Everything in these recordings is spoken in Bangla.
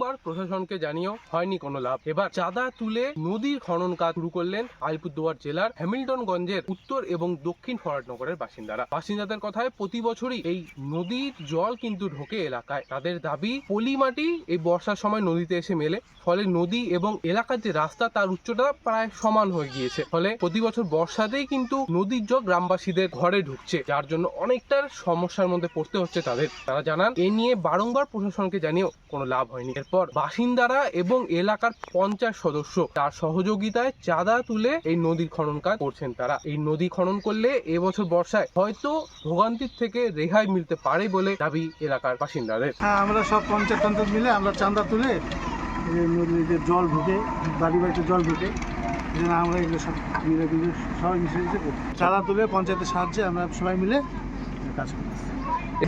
প্রশাসনকে জানিয়েও হয়নি কোনো লাভ। এবার চাঁদা তুলে নদীর খনন কাজ শুরু করলেন আলিপুরদুয়ার জেলার হ্যামিল্টনগঞ্জের উত্তর এবং দক্ষিণ ফরাটনগরের বাসিন্দারা। বাসিন্দাদের কথায় প্রতি বছরই এই নদীর জল কিন্তু ঢোকে এলাকায়। তাদের দাবি পলি মাটি এই বর্ষার সময় নদীতে এসে মেলে। ফলে নদী এবং এলাকার যে রাস্তা, তার উচ্চতা প্রায় সমান হয়ে গিয়েছে। ফলে প্রতি বছর বর্ষাতেই কিন্তু নদীর জল গ্রামবাসীদের ঘরে ঢুকছে, যার জন্য অনেকটার সমস্যার মধ্যে পড়তে হচ্ছে তাদের। তারা জানান, এ নিয়ে বারংবার প্রশাসনকে জানিয়েও কোনো লাভ হয়নি। এরপর বাসিন্দারা এবং এলাকার পঞ্চায়েত সদস্য তার সহযোগিতায় চাঁদা তুলে এই নদীর খনন কাজ করছেন তারা। এই নদী খনন করলে এবছর বর্ষায় হয়তো ভোগান্তির থেকে রেহাই মিলতে পারে বলে দাবি এলাকার বাসিন্দাদের। হ্যাঁ আমরা সব পঞ্চায়েত টঞ্চায়েত মিলে আমরা চাঁদা তুলে এই যে নদীর যে জল ঢুকে বাড়ি বাড়িতে জল ঢুকে আমরা এগুলো সব মিলে মিলে সবাই মিশে মিশে চাঁদা তুলে পঞ্চায়েতের সাহায্যে আমরা সবাই মিলে কাজ করি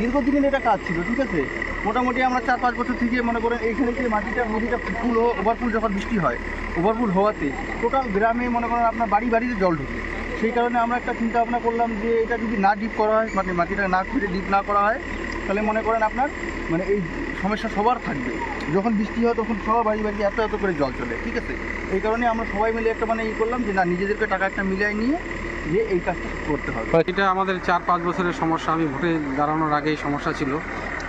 দীর্ঘদিনের এটা কাজ ছিল ঠিক আছে? মোটামুটি আমরা চার পাঁচ বছর থেকে মনে করেন এইখানে যে মাটিটা, নদীটা ফুল ওভারফুল যখন বৃষ্টি হয়, ওভারফুল হওয়াতে টোটাল গ্রামে মনে করেন আপনার বাড়ি বাড়িতে জল ঢুকে। সেই কারণে আমরা একটা চিন্তা ভাবনা করলাম যে এটা যদি না ডিপ করা হয় মানে মাটিটা না খুঁড়ে ডিপ না করা হয়, তাহলে মনে করেন আপনার মানে এই সমস্যা সবার থাকবে। যখন বৃষ্টি হয় তখন সবার বাড়ি বাড়ি এত এত করে জল চলে, ঠিক আছে? এই কারণে আমরা সবাই মিলে একটা মানে ই করলাম যে না, নিজেদেরকে টাকা একটা মিলিয়ে নিয়ে যে এই কাজটা করতে হবে। এটা আমাদের চার পাঁচ বছরের সমস্যা, আমি ভোটে দাঁড়ানোর আগেই সমস্যা ছিল।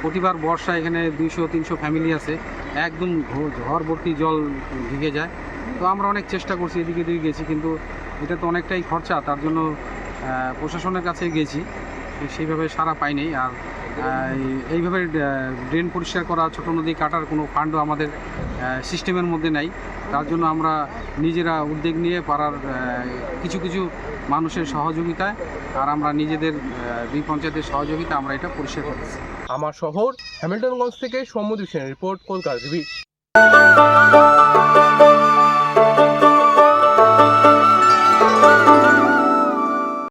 প্রতিবার বর্ষা এখানে দুইশো, তিনশো ফ্যামিলি আছে। একদম ভর্তি জল ঢুকে যায়। তো আমরা অনেক চেষ্টা করছি, এদিকে এদিকে গেছি, কিন্তু এটা তো অনেকটাই খরচা, তার জন্য প্রশাসনের কাছে গেছি। সেইভাবে সারা পাইনি। আর এইভাবে ড্রেন পরিষ্কার করা, ছোটো নদী কাটার কোনো ফান্ডও আমাদের সিস্টেমের মধ্যে নাই। তার জন্য আমরা নিজেরা উদ্যোগ নিয়ে পাড়ার কিছু কিছু মানুষের সহযোগিতায় আর আমরা নিজেদের দুই পঞ্চায়েতের সহযোগিতা আমরা এটা পরিষ্কার করতেছি। আমার শহর হ্যামিল্টনগঞ্জ থেকে সৌম্যদীপ সেন, রিপোর্ট কলকাতা